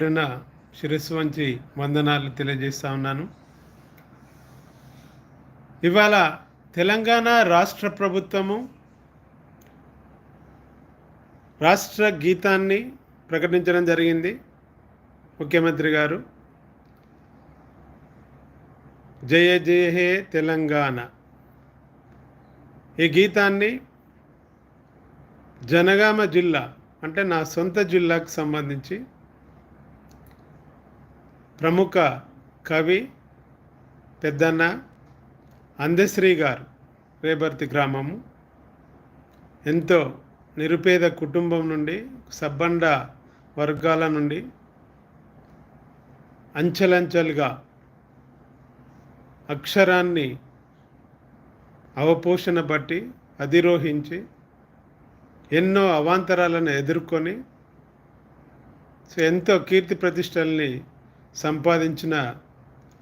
పేరున శిరస్సు వంచి వందనాలు తెలియజేస్తా ఉన్నాను. ఇవాళ తెలంగాణ రాష్ట్ర ప్రభుత్వము రాష్ట్ర గీతాన్ని ప్రకటించడం జరిగింది. ముఖ్యమంత్రి గారు జయ జయ హే తెలంగాణ. ఈ గీతాన్ని జనగామ జిల్లా అంటే నా సొంత జిల్లాకు సంబంధించి ప్రముఖ కవి పెద్దన్న అందశ్రీ గారు రేబర్తి గ్రామము. ఎంతో నిరుపేద కుటుంబం నుండి సబ్బండ వర్గాల నుండి అంచెలంచెలుగా అక్షరాన్ని అవపోషణ బట్టి అధిరోహించి ఎన్నో అవాంతరాలను ఎదుర్కొని సో ఎంతో కీర్తి ప్రతిష్టల్ని సంపాదించిన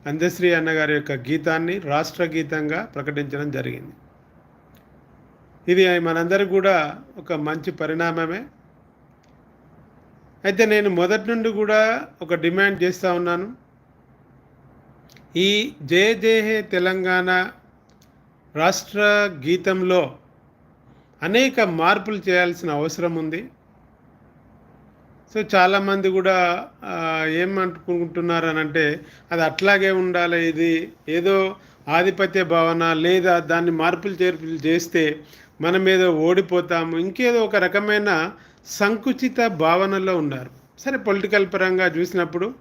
అందశ్రీ అన్నగారి యొక్క గీతాన్ని రాష్ట్ర గీతంగా ప్రకటించడం జరిగింది. ఇది మనందరికి కూడా ఒక మంచి పరిణామమే. అయితే నేను మొదటి నుండి కూడా ఒక డిమాండ్ చేస్తూ ఉన్నాను. ఈ జయ జయ హే తెలంగాణ రాష్ట్ర గీతంలో అనేక మార్పులు చేయాల్సిన అవసరం ఉంది. సో చాలామంది కూడా ఏమనుకుంటున్నారు అని అంటే అది అట్లాగే ఉండాలి ఇది ఏదో ఆధిపత్య భావన లేదా దాన్ని మార్పులు చేర్పులు చేస్తే మనం ఏదో ఓడిపోతాము ఇంకేదో ఒక రకమైన సంకుచిత భావనలో ఉన్నారు. సరే పొలిటికల్ పరంగా చూసినప్పుడు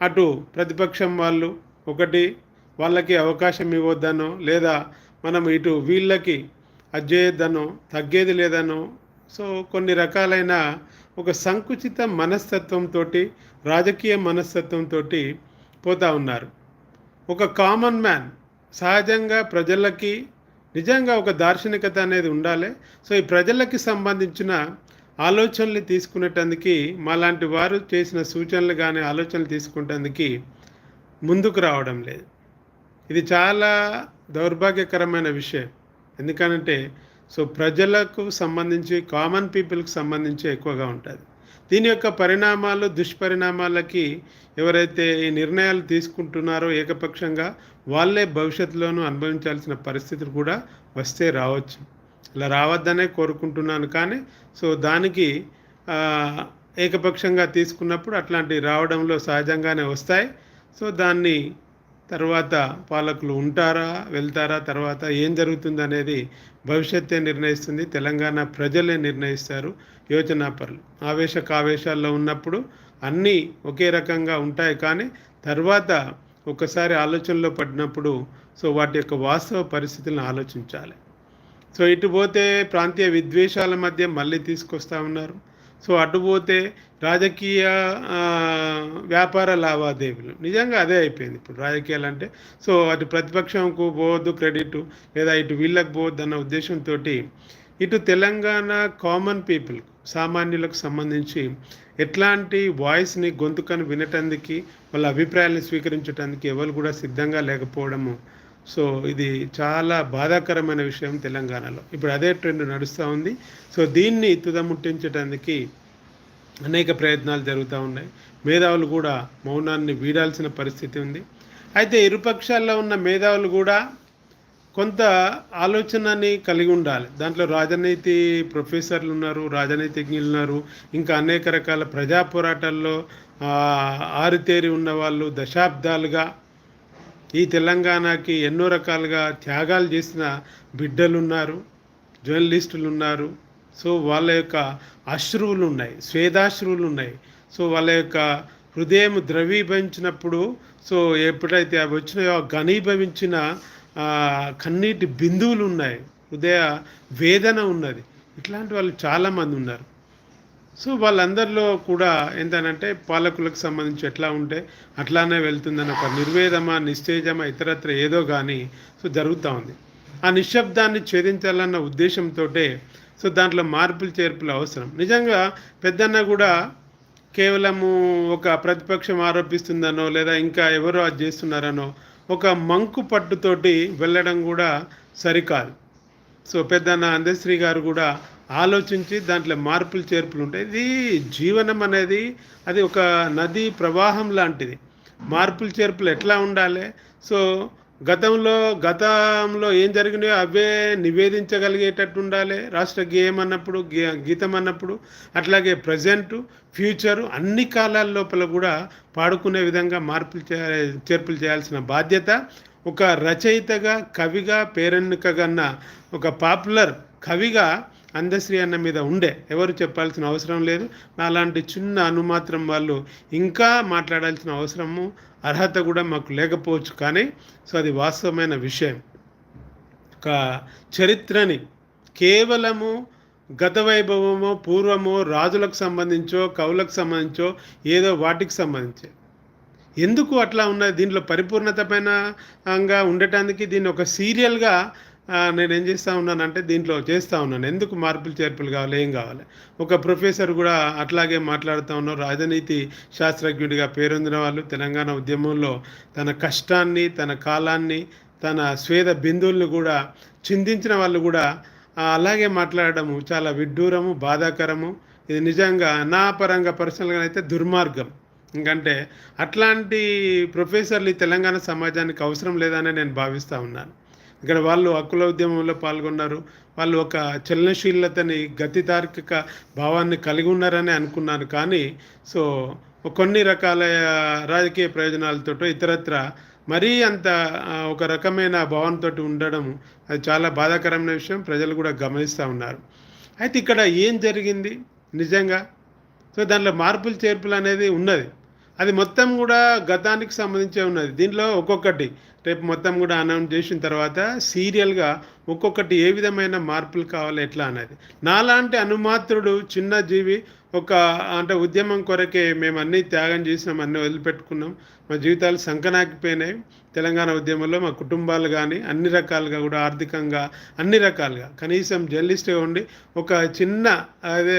అటు ప్రతిపక్షం వాళ్ళు ఒకటి వాళ్ళకి అవకాశం ఇవ్వద్దనో లేదా మనం ఇటు వీళ్ళకి అజ్జేయద్దనో తగ్గేది లేదనో సో కొన్ని రకాలైన ఒక సంకుచిత మనస్తత్వంతో రాజకీయ మనస్తత్వంతో పోతా ఉన్నారు. ఒక కామన్ మ్యాన్ సహజంగా ప్రజలకి నిజంగా ఒక దార్శనికత అనేది ఉండాలి. సో ఈ ప్రజలకి సంబంధించిన ఆలోచనలు తీసుకునేటందుకు మాలాంటి వారు చేసిన సూచనలు కానీ ఆలోచనలు తీసుకునేందుకు ముందుకు రావడం లేదు. ఇది చాలా దౌర్భాగ్యకరమైన విషయం. ఎందుకనంటే సో ప్రజలకు సంబంధించి కామన్ పీపుల్కి సంబంధించి ఎక్కువగా ఉంటుంది. దీని యొక్క పరిణామాలు దుష్పరిణామాలకి ఎవరైతే ఈ నిర్ణయాలు తీసుకుంటున్నారో ఏకపక్షంగా వాళ్ళే భవిష్యత్తులోనూ అనుభవించాల్సిన పరిస్థితులు కూడా వస్తే రావచ్చు. ఇలా రావద్దనే కోరుకుంటున్నాను కానీ సో దానికి ఏకపక్షంగా తీసుకున్నప్పుడు అట్లాంటివి రావడంలో సహజంగానే వస్తాయి. సో దాన్ని తర్వాత పాలకులు ఉంటారా వెళ్తారా తర్వాత ఏం జరుగుతుంది అనేది భవిష్యత్తే నిర్ణయిస్తుంది తెలంగాణ ప్రజలే నిర్ణయిస్తారు యోచనాపరులు. ఆవేశ కావేశాల్లో ఉన్నప్పుడు అన్నీ ఒకే రకంగా ఉంటాయి కానీ తర్వాత ఒకసారి ఆలోచనలో పడినప్పుడు సో వాటి యొక్క వాస్తవ పరిస్థితులను ఆలోచించాలి. సో ఇటు పోతే ప్రాంతీయ విద్వేషాల మధ్య మళ్ళీ తీసుకొస్తా ఉన్నారు. సో అడ్డుపోతే రాజకీయ వ్యాపార లావాదేవీలు. నిజంగా అదే అయిపోయింది ఇప్పుడు రాజకీయాలు అంటే. సో అటు ప్రతిపక్షంకు పోవద్దు క్రెడిట్ లేదా ఇటు వీళ్ళకి పోవద్దు అన్న ఉద్దేశంతో ఇటు తెలంగాణ కామన్ పీపుల్ సామాన్యులకు సంబంధించి ఎట్లాంటి వాయిస్ని గొంతుకను వినటానికి వాళ్ళ అభిప్రాయాలను స్వీకరించడానికి ఎవరు కూడా సిద్ధంగా లేకపోవడము సో ఇది చాలా బాధాకరమైన విషయం తెలంగాణలో. ఇప్పుడు అదే ట్రెండ్ నడుస్తూ ఉంది. సో దీన్ని తుదముట్టించడానికి అనేక ప్రయత్నాలు జరుగుతూ ఉన్నాయి. మేధావులు కూడా మౌనాన్ని వీడాల్సిన పరిస్థితి ఉంది. అయితే ఇరుపక్షాల్లో ఉన్న మేధావులు కూడా కొంత ఆలోచనని కలిగి ఉండాలి. దాంట్లో రాజనీతి ప్రొఫెసర్లు ఉన్నారు రాజనీతిజ్ఞులు ఉన్నారు ఇంకా అనేక రకాల ప్రజా పోరాటాల్లో ఆరితేరి ఉన్న వాళ్ళు దశాబ్దాలుగా ఈ తెలంగాణకి ఎన్నో రకాలుగా త్యాగాలు చేసిన బిడ్డలు ఉన్నారు జర్నలిస్టులు ఉన్నారు సో వాళ్ళ యొక్క అశ్రువులు ఉన్నాయి స్వేదాశ్రువులు ఉన్నాయి. సో వాళ్ళ యొక్క హృదయం ద్రవీభవించినప్పుడు సో ఎప్పుడైతే అవి వచ్చినాయో ఘనీభవించిన కన్నీటి బిందువులు ఉన్నాయి. హృదయ వేదన ఉన్నది. ఇట్లాంటి వాళ్ళు చాలామంది ఉన్నారు. సో వాళ్ళందరిలో కూడా ఏంటంటే పాలకులకు సంబంధించి ఎట్లా ఉంటే అట్లానే వెళ్తుందని ఒక నిర్వేదమా నిశ్చేజమా ఇతరత్ర ఏదో కానీ సో జరుగుతూ ఉంది. ఆ నిశ్శబ్దాన్ని ఛేదించాలన్న ఉద్దేశంతో సో దాంట్లో మార్పులు చేర్పులు అవసరం. నిజంగా పెద్దన్న కూడా కేవలము ఒక ప్రతిపక్షం ఆరోపిస్తుందనో లేదా ఇంకా ఎవరో అది చేస్తున్నారనో ఒక మంకు పట్టుతోటి వెళ్ళడం కూడా సరికాదు. సో పెద్దన్న అందశ్రీ గారు కూడా ఆలోచించి దాంట్లో మార్పులు చేర్పులు ఉంటాయి. ఇది జీవనం అనేది అది ఒక నది ప్రవాహం లాంటిది. మార్పులు చేర్పులు ఎట్లా ఉండాలి? సో గతంలో గతంలో ఏం జరిగినాయో అవే నివేదించగలిగేటట్టు ఉండాలి. రాష్ట్ర గేయం అన్నప్పుడు గే- గీతం అన్నప్పుడు అట్లాగే ప్రజెంటు ఫ్యూచరు అన్ని కాలాల లోపల కూడా పాడుకునే విధంగా మార్పులు చే- చేర్పులు చేయాల్సిన బాధ్యత ఒక రచయితగా కవిగా పేరెన్నికగన్న ఒక పాపులర్ కవిగా అందశ్రీ అన్న మీద ఉండే. ఎవరు చెప్పాల్సిన అవసరం లేదు. అలాంటి చిన్న అనుమాత్రం వాళ్ళు ఇంకా మాట్లాడాల్సిన అవసరము అర్హత కూడా మాకు లేకపోవచ్చు కానీ సో అది వాస్తవమైన విషయం. ఒక చరిత్రని కేవలము గత వైభవమో పూర్వమో రాజులకు సంబంధించో కవులకు సంబంధించో ఏదో వాటికి సంబంధించి. ఎందుకు అట్లా ఉన్నది దీంట్లో పరిపూర్ణతపైనగా ఉండటానికి దీన్ని ఒక సీరియల్గా నేను ఏం చేస్తూ ఉన్నానంటే దీంట్లో చేస్తూ ఉన్నాను. ఎందుకు మార్పులు చేర్పులు కావాలి ఏం కావాలి? ఒక ప్రొఫెసర్ కూడా అట్లాగే మాట్లాడుతూ ఉన్నారు రాజనీతి శాస్త్రజ్ఞుడిగా పేరొందిన వాళ్ళు తెలంగాణ ఉద్యమంలో తన కష్టాన్ని తన కాలాన్ని తన స్వేద బిందువులను కూడా చిందించిన వాళ్ళు కూడా అలాగే మాట్లాడము చాలా విడ్డూరము బాధాకరము. ఇది నిజంగా నా పరంగా పర్సనల్గా అయితే దుర్మార్గం. ఎందుకంటే అట్లాంటి ప్రొఫెసర్లు ఈ తెలంగాణ సమాజానికి అవసరం లేదని నేను భావిస్తూ ఉన్నాను. ఇక్కడ వాళ్ళు హక్కుల ఉద్యమంలో పాల్గొన్నారు. వాళ్ళు ఒక చలనశీలతని గతి తార్కిక భావాన్ని కలిగి ఉన్నారని అనుకున్నాను కానీ సో కొన్ని రకాల రాజకీయ ప్రయోజనాలతోటో ఇతరత్ర మరీ అంత ఒక రకమైన భావంతో ఉండడం అది చాలా బాధాకరమైన విషయం. ప్రజలు కూడా గమనిస్తూ ఉన్నారు. అయితే ఇక్కడ ఏం జరిగింది? నిజంగా? సో దాంట్లో మార్పులు చేర్పులు అనేది ఉన్నది. అది మొత్తం కూడా గతానికి సంబంధించే ఉన్నది. దీంట్లో ఒక్కొక్కటి రేపు మొత్తం కూడా అనౌన్స్ చేసిన తర్వాత సీరియల్గా ఒక్కొక్కటి ఏ విధమైన మార్పులు కావాలి ఎట్లా అనేది. నాలాంటి అనుమాత్రుడు చిన్న జీవి ఒక అంటే ఉద్యమం కొరకే మేము అన్నీ త్యాగం చేసినాం అన్నీ వదిలిపెట్టుకున్నాం. మా జీవితాలు సంకనాకిపోయినాయి. తెలంగాణ ఉద్యమంలో మా కుటుంబాలు కానీ అన్ని రకాలుగా కూడా ఆర్థికంగా అన్ని రకాలుగా. కనీసం జర్నలిస్ట్గా ఉండి ఒక చిన్న అదే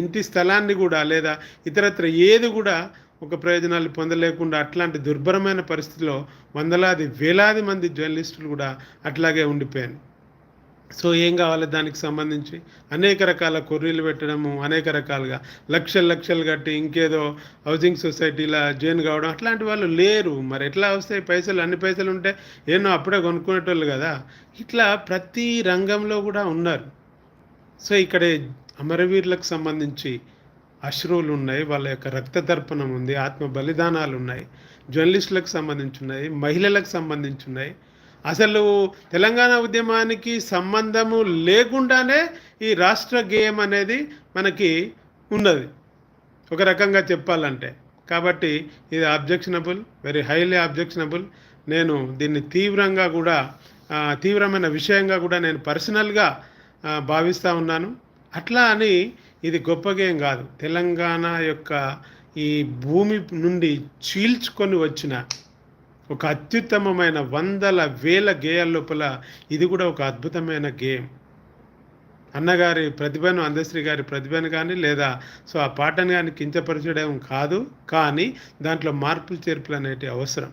ఇంటి స్థలాన్ని కూడా లేదా ఇతరత్ర ఏది కూడా ఒక ప్రయోజనాలు పొందలేకుండా అట్లాంటి దుర్భరమైన పరిస్థితిలో వందలాది వేలాది మంది జర్నలిస్టులు కూడా అట్లాగే ఉండిపోయాను సో ఏం కావాలి దానికి సంబంధించి? అనేక రకాల కొర్రీలు పెట్టడము అనేక రకాలుగా లక్షలు లక్షలు కట్టి ఇంకేదో హౌసింగ్ సొసైటీలా జైన్ కావడం అట్లాంటి వాళ్ళు లేరు. మరి ఎట్లా వస్తాయి పైసలు? అన్ని పైసలు ఉంటే ఏమో అప్పుడే కొనుక్కునేటోళ్ళు కదా. ఇట్లా ప్రతి రంగంలో కూడా ఉన్నారు. సో ఇక్కడ అమరవీరులకు సంబంధించి అశ్రువులు ఉన్నాయి వాళ్ళ యొక్క రక్త తర్పణం ఉంది ఆత్మ బలిదానాలు ఉన్నాయి జర్నలిస్టులకు సంబంధించి ఉన్నాయి మహిళలకు సంబంధించి ఉన్నాయి అసలు తెలంగాణ ఉద్యమానికి సంబంధము లేకుండానే ఈ రాష్ట్ర గేయం అనేది మనకి ఉన్నది. ఒక రకంగా చెప్పాలంటే. కాబట్టి ఇది అబ్జెక్షనబుల్ వెరీ హైలీ అబ్జెక్షనబుల్ నేను దీన్ని తీవ్రంగా కూడా తీవ్రమైన విషయంగా కూడా నేను పర్సనల్గా భావిస్తూ ఉన్నాను. అట్లా అని ఇది గొప్ప గేమ్ కాదు. తెలంగాణ యొక్క ఈ భూమి నుండి చీల్చుకొని వచ్చిన ఒక అత్యుత్తమమైన వందల వేల గేయాల లోపల ఇది కూడా ఒక అద్భుతమైన గేమ్. అన్నగారి ప్రతిభను అందశ్రీ గారి ప్రతిభను కానీ లేదా సో ఆ పాటను కానీ కించపరచడం కాదు. కానీ దాంట్లో మార్పులు చేర్పులు అనేటివి అవసరం.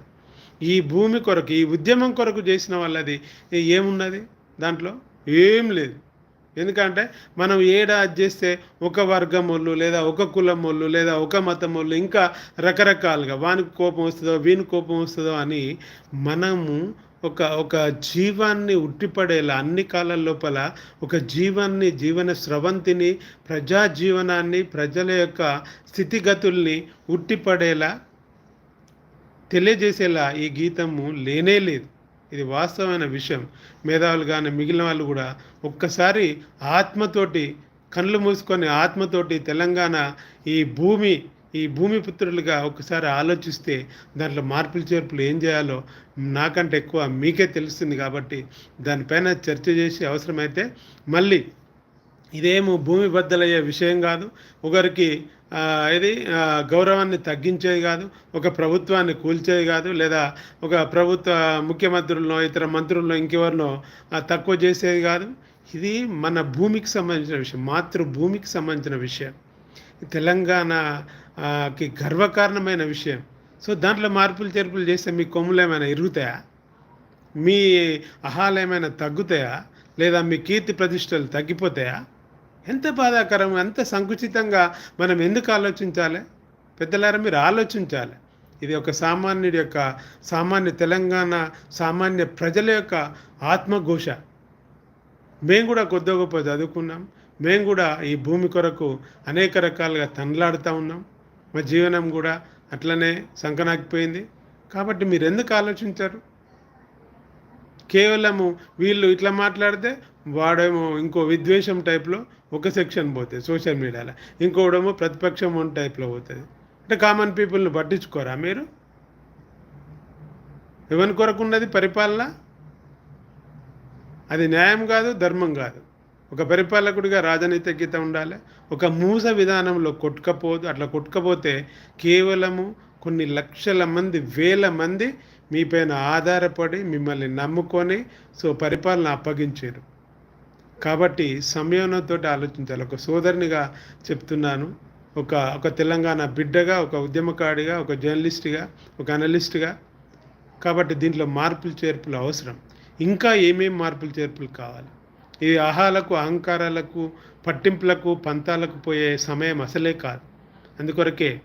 ఈ భూమి కొరకు ఈ ఉద్యమం కొరకు చేసిన వాళ్ళది ఏమున్నది దాంట్లో? ఏం లేదు. ఎందుకంటే మనం ఏడా అది చేస్తే ఒక వర్గం వాళ్ళు లేదా ఒక కులం వాళ్ళు లేదా ఒక మతం వాళ్ళు ఇంకా రకరకాలుగా వానికి కోపం వస్తుందో వీని కోపం వస్తుందో అని మనము ఒక ఒక జీవాన్ని ఉట్టిపడేలా అన్ని కాలాల లోపల ఒక జీవాన్ని జీవన స్రవంతిని ప్రజా జీవనాన్ని ప్రజల యొక్క స్థితిగతుల్ని ఉట్టిపడేలా తెలియజేసేలా ఈ గీతము లేనే లేదు. ఇది వాస్తవమైన విషయం. మేధావులు కానీ మిగిలిన వాళ్ళు కూడా ఒక్కసారి ఆత్మతోటి కళ్ళు మూసుకొని ఆత్మతోటి తెలంగాణ ఈ భూమి ఈ భూమి పుత్రులుగా ఒకసారి ఆలోచిస్తే దాంట్లో మార్పులు చేర్పులు ఏం చేయాలో నాకంటే ఎక్కువ మీకే తెలుస్తుంది కాబట్టి దానిపైన చర్చ చేసి అవసరమైతే మళ్ళీ ఇదేమో భూమి బద్దలయ్యే విషయం కాదు. ఒకరికి ఇది గౌరవాన్ని తగ్గించేది కాదు ఒక ప్రభుత్వాన్ని కూల్చేది కాదు లేదా ఒక ప్రభుత్వ ముఖ్యమంత్రులను ఇతర మంత్రులను ఇంకెవరినో తక్కువ చేసేది కాదు. ఇది మన భూమికి సంబంధించిన విషయం మాతృభూమికి సంబంధించిన విషయం. తెలంగాణకి గర్వకారణమైన విషయం. సో దాంట్లో మార్పులు చేర్పులు చేస్తే మీ కొమ్ములు ఏమైనా ఇరుగుతాయా? మీ అహాలు ఏమైనా తగ్గుతాయా? లేదా మీ కీర్తి ప్రతిష్టలు తగ్గిపోతాయా? ఎంత బాధాకరం ఎంత సంకుచితంగా మనం ఎందుకు ఆలోచించాలి? పెద్దలారా మీరు ఆలోచించాలి. ఇది ఒక సామాన్యుడి యొక్క సామాన్య తెలంగాణ సామాన్య ప్రజల యొక్క ఆత్మఘోష. మేము కూడా కొద్ది గొప్ప చదువుకున్నాం. మేము కూడా ఈ భూమి కొరకు అనేక రకాలుగా తనలాడుతూ ఉన్నాం. మా జీవనం కూడా అట్లనే సంకనాకిపోయింది. కాబట్టి మీరు ఎందుకు ఆలోచించారు? కేవలము వీళ్ళు ఇట్లా మాట్లాడితే వాడేమో ఇంకో విద్వేషం టైప్లో ఒక సెక్షన్ పోతుంది సోషల్ మీడియాలో ఇంకోడేమో ప్రతిపక్షం వన్ టైప్లో పోతుంది అంటే కామన్ పీపుల్ని పట్టించుకోరా మీరు? ఎవరి కొరకు ఉన్నది పరిపాలన? అది న్యాయం కాదు ధర్మం కాదు. ఒక పరిపాలకుడిగా రాజనీతిజ్ఞత ఉండాలి. ఒక మూస విధానంలో కొట్టుకపోదు అట్లా కొట్టుకపోతే కేవలము కొన్ని లక్షల మంది వేల మంది మీపైన ఆధారపడి మిమ్మల్ని నమ్ముకొని సో పరిపాలన అప్పగించారు. కాబట్టి సంయమనంతో ఆలోచించాలి. ఒక సోదరునిగా చెప్తున్నాను. ఒక ఒక తెలంగాణ బిడ్డగా ఒక ఉద్యమకాడిగా ఒక జర్నలిస్ట్గా ఒక అనలిస్ట్గా. కాబట్టి దీంట్లో మార్పులు చేర్పులు అవసరం. ఇంకా ఏమేం మార్పులు చేర్పులు కావాలి? ఈ ఆహాలకు అహంకారాలకు పట్టింపులకు పంతాలకు పోయే సమయం అసలే కాదు. అందుకొరకే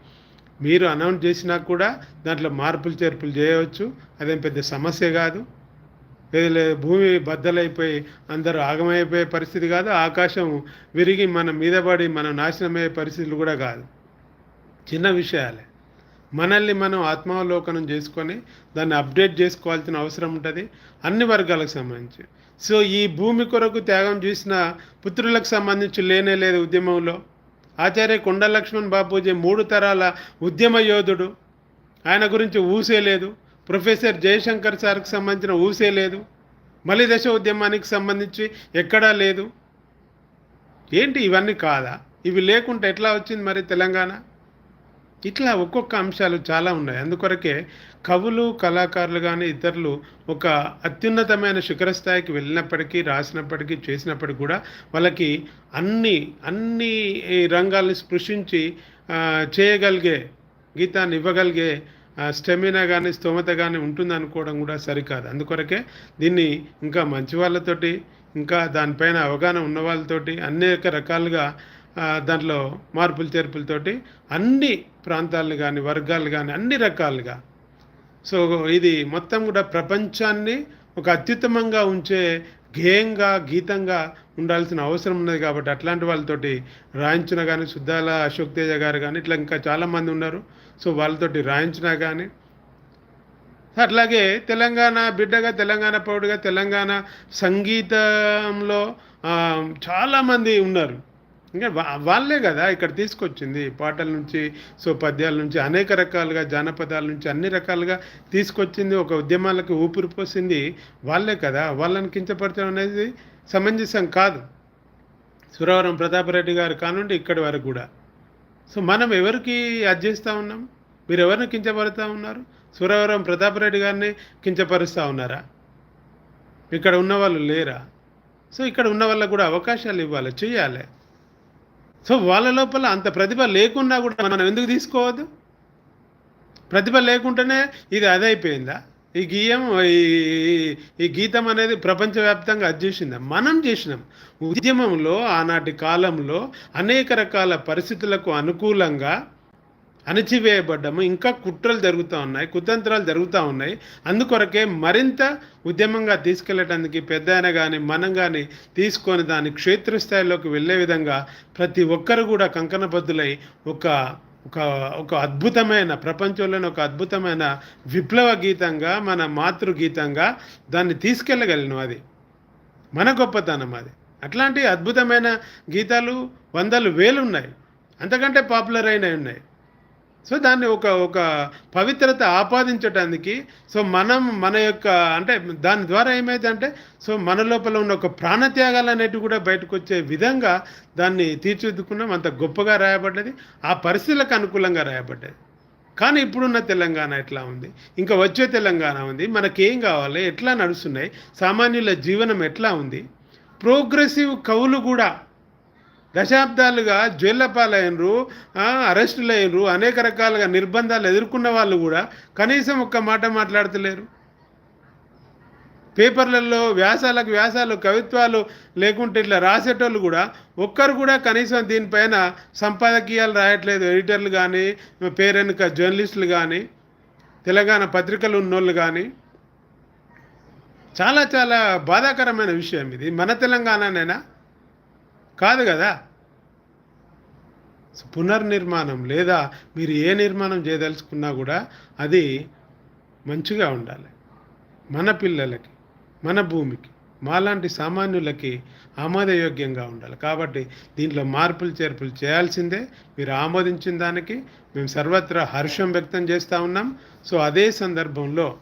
మీరు అనౌన్స్ చేసినా కూడా దాంట్లో మార్పులు చేర్పులు చేయవచ్చు. అదేం పెద్ద సమస్య కాదు. భూమి బద్దలైపోయి అందరూ ఆగమైపోయే పరిస్థితి కాదు ఆకాశం విరిగి మన మీద పడి మనం నాశనమయ్యే పరిస్థితులు కూడా కాదు. చిన్న విషయాలే. మనల్ని మనం ఆత్మావలోకనం చేసుకొని దాన్ని అప్డేట్ చేసుకోవాల్సిన అవసరం ఉంటుంది అన్ని వర్గాలకు సంబంధించి. సో ఈ భూమి కొరకు త్యాగం చేసిన పుత్రులకు సంబంధించి లేనే లేదు ఉద్యమంలో. ఆచార్య కొండలక్ష్మణ్ బాపూజీ మూడు తరాల ఉద్యమ యోధుడు. ఆయన గురించి ఊసే లేదు. ప్రొఫెసర్ జయశంకర్ సార్కి సంబంధించిన ఊసే లేదు. మళ్ళీ దశ ఉద్యమానికి సంబంధించి ఎక్కడా లేదు. ఏంటి ఇవన్నీ కాదా? ఇవి లేకుంటే ఎట్లా వచ్చింది మరి తెలంగాణ? ఇట్లా ఒక్కొక్క అంశాలు చాలా ఉన్నాయి. అందుకొరకే కవులు కళాకారులు కానీ ఇతరులు ఒక అత్యున్నతమైన శిఖర స్థాయికి వెళ్ళినప్పటికీ రాసినప్పటికీ చేసినప్పటికీ కూడా వాళ్ళకి అన్ని అన్ని రంగాల్ని స్పృశించి చేయగలిగే గీతాన్ని ఇవ్వగలిగే స్టెమినా కానీ స్తోమత కానీ ఉంటుంది అనుకోవడం కూడా సరికాదు. అందుకొరకే దీన్ని ఇంకా మంచి వాళ్ళతోటి ఇంకా దానిపైన అవగాహన ఉన్న వాళ్ళతోటి అనేక రకాలుగా దాంట్లో మార్పులు చేర్పులతోటి అన్ని ప్రాంతాలను కానీ వర్గాలు కానీ అన్ని రకాలుగా. సో ఇది మొత్తం కూడా ప్రపంచాన్ని ఒక అత్యుత్తమంగా ఉంచే గేయంగా గీతంగా ఉండాల్సిన అవసరం ఉన్నది కాబట్టి అట్లాంటి వాళ్ళతోటి రాయించిన కానీ సుద్దాల అశోక్ తేజ గారు కానీ ఇట్లా ఇంకా చాలామంది ఉన్నారు. సో వాళ్ళతోటి రాయించినా కానీ అట్లాగే తెలంగాణ బిడ్డగా తెలంగాణ పౌరుడుగా తెలంగాణ సంగీతంలో చాలామంది ఉన్నారు. ఇంకా వాళ్ళే కదా ఇక్కడ తీసుకొచ్చింది పాటల నుంచి సో పద్యాల నుంచి అనేక రకాలుగా జానపదాల నుంచి అన్ని రకాలుగా తీసుకొచ్చింది ఒక ఉద్యమాలకు ఊపిరి పోసింది వాళ్ళే కదా. వాళ్ళని కించపరచడం అనేది సమంజసం కాదు. సురవరం ప్రతాపరెడ్డి గారు కానుండి ఇక్కడి వరకు కూడా. సో మనం ఎవరికి అర్జిస్తూ ఉన్నాం? మీరు ఎవరిని కించపరుస్తూ ఉన్నారు? సురవరం ప్రతాపరెడ్డి గారిని కించపరుస్తూ ఉన్నారా? ఇక్కడ ఉన్న వాళ్ళు లేరా? సో ఇక్కడ ఉన్న వాళ్ళకు కూడా అవకాశాలు ఇవ్వాలి చేయాలి. సో వాళ్ళ లోపల అంత ప్రతిభ లేకున్నా కూడా మనం ఎందుకు తీసుకోవద్దు? ప్రతిభ లేకుంటేనే ఇది అదైపోయిందా? ఈ గీయం ఈ గీతం అనేది ప్రపంచవ్యాప్తంగా అది చేసింది. మనం చేసినాం. ఉద్యమంలో ఆనాటి కాలంలో అనేక రకాల పరిస్థితులకు అనుకూలంగా అణచివేయబడ్డము. ఇంకా కుట్రలు జరుగుతూ ఉన్నాయి కుతంత్రాలు జరుగుతూ ఉన్నాయి. అందుకొరకే మరింత ఉద్యమంగా తీసుకెళ్ళటానికి పెద్ద కానీ మనం కానీ తీసుకొని దాని క్షేత్రస్థాయిలోకి వెళ్ళే విధంగా ప్రతి ఒక్కరు కూడా కంకణబద్దులై ఒక ఒక ఒక అద్భుతమైన ప్రపంచంలోని ఒక అద్భుతమైన విప్లవ గీతంగా మన మాతృ గీతంగా దాన్ని తీసుకెళ్ళగలను అది. మన గొప్పతనం అది. అట్లాంటి అద్భుతమైన గీతాలు వందలు వేలు ఉన్నాయి అంతకంటే పాపులర్ అయినవి ఉన్నాయి. సో దాన్ని ఒక ఒక పవిత్రత ఆపాదించడానికి సో మనం మన యొక్క అంటే దాని ద్వారా ఏమైతే అంటే సో మన లోపల ఉన్న ఒక ప్రాణత్యాగాలు అనేటివి కూడా బయటకు వచ్చే విధంగా దాన్ని తీర్చిదిద్దుకున్నాం. అంత గొప్పగా రాయబడ్డది. ఆ పరిస్థితులకు అనుకూలంగా రాయబడ్డది. కానీ ఇప్పుడున్న తెలంగాణ ఎట్లా ఉంది? ఇంకా వచ్చే తెలంగాణ ఉంది. మనకేం కావాలి? ఎట్లా నడుస్తున్నాయి? సామాన్యుల జీవనం ఎట్లా ఉంది? ప్రోగ్రెసివ్ కవులు కూడా దశాబ్దాలుగా జైళ్ళ పాలైనరు అరెస్టులు అయినరు అనేక రకాలుగా నిర్బంధాలు ఎదుర్కొన్న వాళ్ళు కూడా కనీసం ఒక్క మాట మాట్లాడతలేరు. పేపర్లలో వ్యాసాలకు వ్యాసాలు కవిత్వాలు లేకుంటే ఇట్లా రాసేటోళ్ళు కూడా ఒక్కరు కూడా కనీసం దీనిపైన సంపాదకీయాలు రాయట్లేదు. ఎడిటర్లు కానీ పేరెనుక జర్నలిస్టులు కానీ తెలంగాణ పత్రికలు ఉన్నోళ్ళు కానీ. చాలా చాలా బాధాకరమైన విషయం ఇది. మన తెలంగాణనేనా? కాదు కదా? పునర్నిర్మాణం లేదా మీరు ఏ నిర్మాణం చేయదలుచుకున్నా కూడా అది మంచిగా ఉండాలి. మన పిల్లలకి మన భూమికి మాలాంటి సామాన్యులకి ఆమోదయోగ్యంగా ఉండాలి. కాబట్టి దీంట్లో మార్పులు చేర్పులు చేయాల్సిందే. మీరు ఆమోదించిన దానికి మేము సర్వత్రా హర్షం వ్యక్తం చేస్తూ ఉన్నాం. సో అదే సందర్భంలో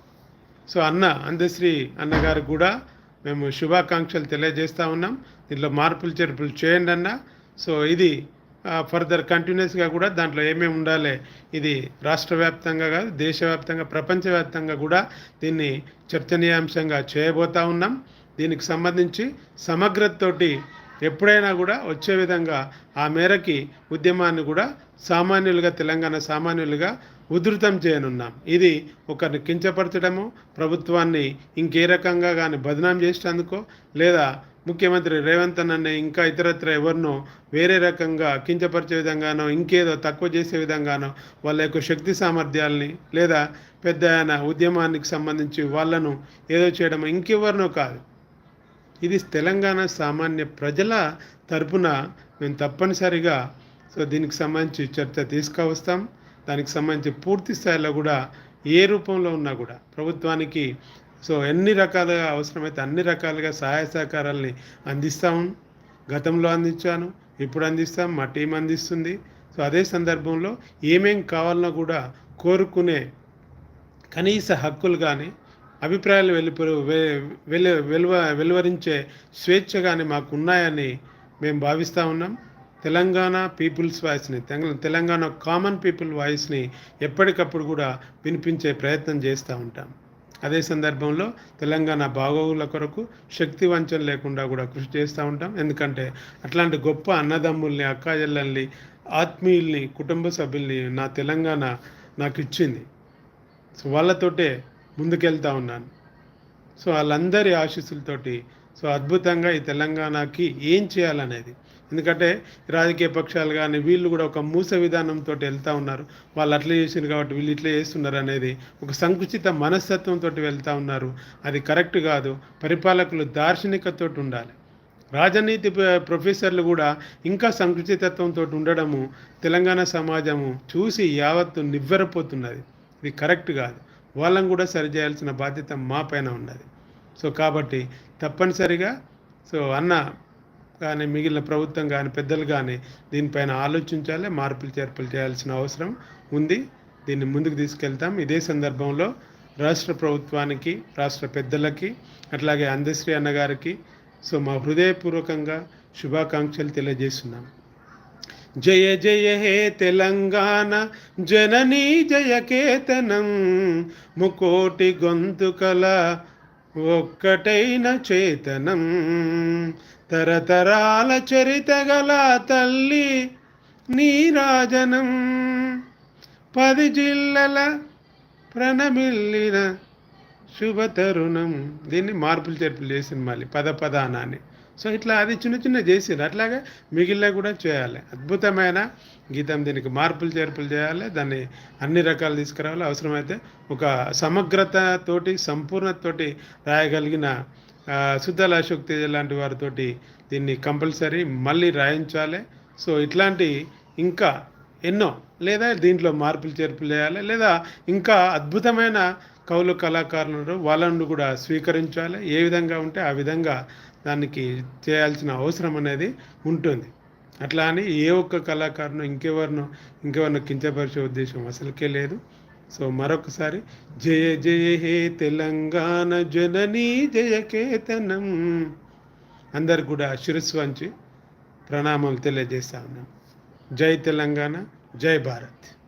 సో అన్న అందశ్రీ అన్నగారు కూడా మేము శుభాకాంక్షలు తెలియజేస్తూ ఉన్నాం. దీంట్లో మార్పులు చేర్పులు చేయండి అన్న. సో ఇది ఫర్దర్ కంటిన్యూస్గా కూడా దాంట్లో ఏమేమి ఉండాలి ఇది రాష్ట్ర వ్యాప్తంగా కాదు దేశవ్యాప్తంగా ప్రపంచవ్యాప్తంగా కూడా దీన్ని చర్చనీయాంశంగా చేయబోతా ఉన్నాం. దీనికి సంబంధించి సమగ్రతతోటి ఎప్పుడైనా కూడా వచ్చే విధంగా ఆ మేరకి ఉద్యమాన్ని కూడా సామాన్యులుగా తెలంగాణ సామాన్యులుగా ఉధృతం చేయనున్నాం. ఇది ఒకరిని కించపరచడము ప్రభుత్వాన్ని ఇంకే రకంగా కానీ బదనాం చేసేందుకో లేదా ముఖ్యమంత్రి రేవంత్ అన్న ఇంకా ఇతరత్ర ఎవరినో వేరే రకంగా కించపరిచే విధంగానో ఇంకేదో తక్కువ చేసే విధంగానో వాళ్ళ యొక్క శక్తి సామర్థ్యాల్ని లేదా పెద్ద ఆయన ఉద్యమానికి సంబంధించి వాళ్ళను ఏదో చేయడం ఇంకెవరినో కాదు. ఇది తెలంగాణ సామాన్య ప్రజల తరపున మేము తప్పనిసరిగా సో దీనికి సంబంధించి చర్చ తీసుకువస్తాం. దానికి సంబంధించి పూర్తి స్థాయిలో కూడా ఏ రూపంలో ఉన్నా కూడా ప్రభుత్వానికి సో ఎన్ని రకాలుగా అవసరమైతే అన్ని రకాలుగా సహాయ సహకారాలని అందిస్తాము. గతంలో అందించాను ఇప్పుడు అందిస్తాం మా టీం అందిస్తుంది. సో అదే సందర్భంలో ఏమేం కావాలన్నా కూడా కోరుకునే కనీస హక్కులు కానీ అభిప్రాయాలు వెలుపు వెలువ వెలువరించే స్వేచ్ఛ కానీ మాకు ఉన్నాయని మేము భావిస్తూ ఉన్నాం. తెలంగాణ పీపుల్స్ వాయిస్ని తెలంగాణ కామన్ పీపుల్ వాయిస్ని ఎప్పటికప్పుడు కూడా వినిపించే ప్రయత్నం చేస్తూ ఉంటాం. అదే సందర్భంలో తెలంగాణ బాగోగుల కొరకు శక్తి వంచన లేకుండా కూడా కృషి చేస్తూ ఉంటాం. ఎందుకంటే అట్లాంటి గొప్ప అన్నదమ్ముల్ని అక్కాజల్లల్ని ఆత్మీయుల్ని కుటుంబ సభ్యుల్ని నా తెలంగాణ నాకు ఇచ్చింది. సో వాళ్ళతోటే ముందుకెళ్తా ఉన్నాను. సో వాళ్ళందరి ఆశీస్సులతోటి సో అద్భుతంగా ఈ తెలంగాణకి ఏం చేయాలనేది. ఎందుకంటే రాజకీయ పక్షాలు కానీ వీళ్ళు కూడా ఒక మూస విధానంతో వెళ్తూ ఉన్నారు. వాళ్ళు అట్లా చేసింది కాబట్టి వీళ్ళు ఇట్లా చేస్తున్నారు అనేది ఒక సంకుచిత మనస్తత్వంతో వెళ్తూ ఉన్నారు. అది కరెక్ట్ కాదు. పరిపాలకులు దార్శనికతో ఉండాలి. రాజనీతి ప్రొఫెసర్లు కూడా ఇంకా సంకుచితత్వంతో ఉండడము తెలంగాణ సమాజము చూసి యావత్తు నివ్వెరపోతున్నది. ఇది కరెక్ట్ కాదు. వాళ్ళని కూడా సరిచేయాల్సిన బాధ్యత మా పైన ఉన్నది. సో కాబట్టి తప్పనిసరిగా సో అన్న కానీ మిగిలిన ప్రభుత్వం కానీ పెద్దలు కానీ దీనిపైన ఆలోచించాలి మార్పులు చేర్పులు చేయాల్సిన అవసరం ఉంది. దీన్ని ముందుకు తీసుకెళ్తాం. ఇదే సందర్భంలో రాష్ట్ర ప్రభుత్వానికి రాష్ట్ర పెద్దలకి అట్లాగే అందశ్రీ అన్నగారికి సో మా హృదయపూర్వకంగా శుభాకాంక్షలు తెలియజేస్తున్నాం. జయ జయ హే తెలంగాణ జననీ జయకేతనం ముకోటి గొంతుకల ఒక్కటైన చేతనం తరతరాల చరిత గల తల్లి నీరాజనం పది జిల్లల ప్రణమిల్లిన శుభతరుణం దీన్ని మార్పులు చేర్పులు చేసింది మళ్ళీ పద పదానాన్ని. సో ఇట్లా అది చిన్న చిన్న చేసింది అట్లాగే మిగిలిన కూడా చేయాలి. అద్భుతమైన గీతం దీనికి మార్పులు చేర్పులు చేయాలి. దాన్ని అన్ని రకాలు తీసుకురావాలి. అవసరమైతే ఒక సమగ్రతతోటి సంపూర్ణతోటి రాయగలిగిన సుద్దల అశోక్ తేజ లాంటి వారితోటి దీన్ని కంపల్సరీ మళ్ళీ రాయించాలి. సో ఇట్లాంటి ఇంకా ఎన్నో లేదా దీంట్లో మార్పులు చేర్పులు చేయాలి లేదా ఇంకా అద్భుతమైన కౌలు కళాకారులు వాళ్ళను కూడా స్వీకరించాలి. ఏ విధంగా ఉంటే ఆ విధంగా దానికి చేయాల్సిన అవసరం అనేది ఉంటుంది. అట్లా అని ఏ ఒక్క కళాకారును ఇంకెవరినో ఇంకెవరినో కించపరిచే ఉద్దేశం అసలుకే లేదు. సో మరొకసారి జయ జయ హే తెలంగాణ జననీ జయకేతనం అందరు కూడా శిరస్సు వంచి ప్రణామాలు తెలియజేస్తా ఉన్నాం. జై తెలంగాణ జై భారత్.